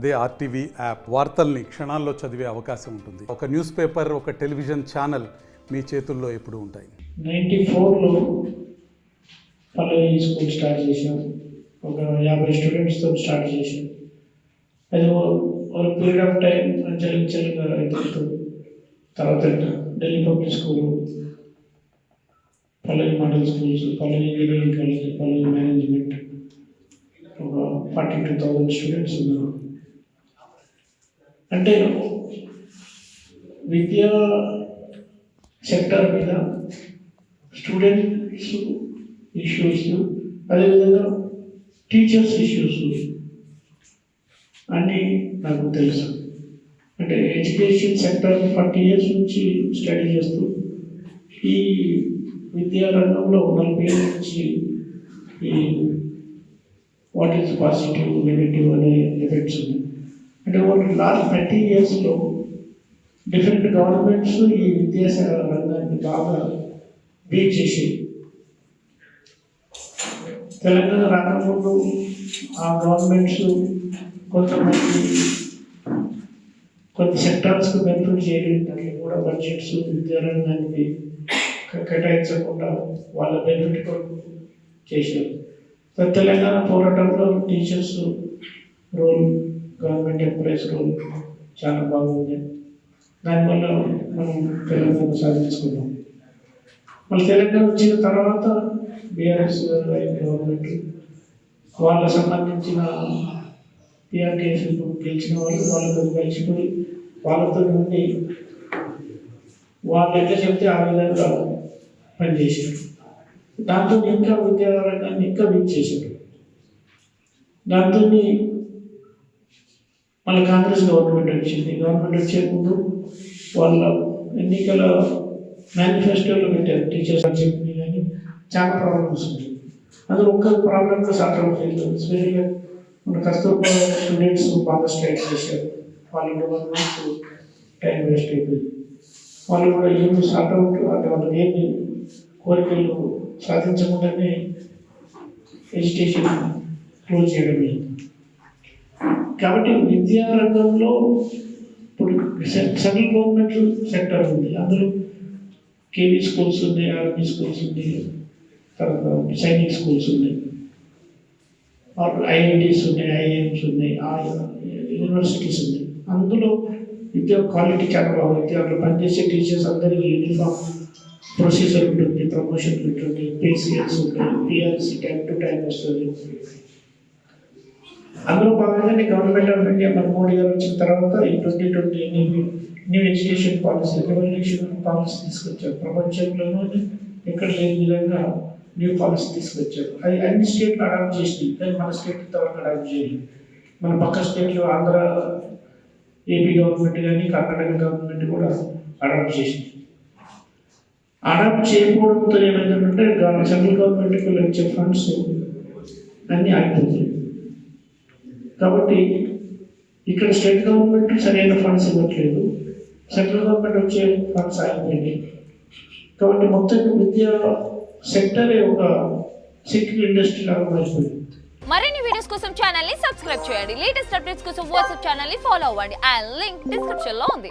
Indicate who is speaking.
Speaker 1: అదే RTV app వార్తల్ని క్షణాల్లో చదివే అవకాశం ఉంటుంది. ఒక న్యూస్ పేపర్ ఒక టెలివిజన్ ఛానల్ మీ చేతుల్లో ఎప్పుడు ఉంటాయి.
Speaker 2: నైంటీ ఫోర్లో పల్లవి స్కూల్ స్టార్ట్ చేసాం ఒక యాభై స్టూడెంట్స్తో స్టార్ట్ చేసాం అది ఒక పీరియడ్ ఆఫ్ టైం అంచెలంచెలుగా ఎదుగుతూ తర్వాత Delhi public school Pallavi model schools Pallavi engineering college Pallavi management ఒక ఫార్టీ టూ థౌజండ్ స్టూడెంట్స్ ఉన్నారు. అంటే విద్యా సెక్టర్ మీద స్టూడెంట్స్ ఇష్యూస్ అదేవిధంగా టీచర్స్ ఇష్యూస్ అన్నీ నాకు తెలుసు. అంటే ఎడ్యుకేషన్ సెక్టర్ ఫార్టీ ఇయర్స్ నుంచి స్టడీ చేస్తూ ఈ విద్యా రంగంలో నలభై ఏళ్ళ నుంచి ఈ వాట్ ఈస్ పాజిటివ్ నెగిటివ్ అనే ఎఫెక్ట్స్ ఉన్నాయి. అంటే ఒక లాస్ట్ థర్టీ ఇయర్స్లో డిఫరెంట్ గవర్నమెంట్స్ ఈ విద్యాశాఖ రంగాన్ని బాగా బీట్ చేసి. తెలంగాణ రాకముందు ఆ గవర్నమెంట్స్ కొంతమంది కొన్ని సెక్టార్స్కి బెనిఫిట్ చేయడానికి కూడా బడ్జెట్స్ విద్యారంగానికి కేటాయించకుండా వాళ్ళ బెనిఫిట్ కొరకు చేశారు. తెలంగాణ పోరాటంలో teachers role government employees role చాలా బాగుంది. దానివల్ల మనం తెలంగాణ సాధించుకున్నాం మళ్ళీ తెలంగాణ వచ్చిన తర్వాత బీఆర్ఎస్ గవర్నమెంట్ వాళ్ళకు సంబంధించిన పిఆర్టీఎస్ గెలిచిన వాళ్ళు వాళ్ళతో కలిసిపోయి వాళ్ళతో ఉండి వాళ్ళు ఎట్లా చెప్తే ఆ విధంగా పనిచేశారు దాంతో ఇంకా విద్యారంగాన్ని ఇంకా వీక్ చేశారు దాంతో మళ్ళీ కాంగ్రెస్ గవర్నమెంట్ వచ్చింది. గవర్నమెంట్ వచ్చే ముందు వాళ్ళ ఎన్నికల మేనిఫెస్టోలో పెట్టారు టీచర్స్ అని చెప్పి కానీ చాలా ప్రాబ్లమ్స్ ఉంది అందులో ఒక్క ప్రాబ్లమ్ సాల్వ్ అవుతుంది స్పెషల్గా మన కస్తూర్బా స్టూడెంట్స్ బాగా స్ట్రైక్ చేశారు. వాళ్ళు గవర్నమెంట్ టైం వేస్ట్ అయిపోయింది. వాళ్ళు కూడా ఏం సాల్వ్ అవుట్ అంటే వాళ్ళకి ఏమి కోరికలు సాధించకుండానే ఎడ్యుకేషన్ క్లోజ్ చేయడం కాబట్టి విద్యా రంగంలో ఇప్పుడు సెంట్రల్ గవర్నమెంట్ సెక్టర్ ఉంది. అందులో కేవీ స్కూల్స్ ఉన్నాయి ఆర్మీ స్కూల్స్ ఉన్నాయి తర్వాత సైనిక్ స్కూల్స్ ఉన్నాయి ఐఐటీస్ ఉన్నాయి ఐఐఎమ్స్ ఉన్నాయి యూనివర్సిటీస్ ఉన్నాయి. అందులో విద్యా క్వాలిటీ చాలా బాగుంది అక్కడ పనిచేసే టీచర్స్ అందరికీ యూనిఫామ్ ప్రొసీజర్ ఉంటుంది ప్రమోషన్ ఉంటుంది పీసీఎస్ ఉంటుంది పిఆర్సీ టైం టు టైం వస్తుంది. అందులో భాగంగానే గవర్నమెంట్ ఆఫ్ ఇండియా మన మోడీ గారు వచ్చిన తర్వాత ఈ twenty twenty new education policy revolution policy తీసుకొచ్చారు. ప్రపంచంలోనూ ఎక్కడ లేని విధంగా న్యూ పాలసీ తీసుకొచ్చారు. అది అన్ని స్టేట్లు అడాప్ట్ చేసినాయి కానీ మన స్టేట్ ఇంతవరకు అడాప్ట్ చేయలేదు మన పక్క స్టేట్లో ఆంధ్ర ఏపీ గవర్నమెంట్ కానీ కర్ణాటక గవర్నమెంట్ కూడా అడాప్ట్ చేసింది. అడాప్ట్ చేయకపోవడంతో ఏమైందంటే సెంట్రల్ గవర్నమెంట్కి వచ్చే ఫండ్స్ అన్నీ ఆగిపోతున్నాయి. కాబట్టి ఇక్కడ స్టేట్ గవర్నమెంట్ సరైన ఫండ్స్ ఇవ్వట్లేదు. సెంట్రల్ గవర్నమెంట్ వచ్చే ఫండ్స్ ఆగిపోయింది కాబట్టి మొత్తం విద్యా సెక్టరే ఒక సిక్ ఇండస్ట్రీ లాగా మారిపోయింది.
Speaker 3: మరిన్ని వీడియోస్ కోసం ఛానల్ని సబ్స్క్రైబ్ చేయండి. లేటెస్ట్ అప్డేట్స్ కోసం వాట్సాప్ ఛానల్ని ఫాలో అవ్వండి. అండ్ లింక్ డిస్క్రిప్షన్లో ఉంది.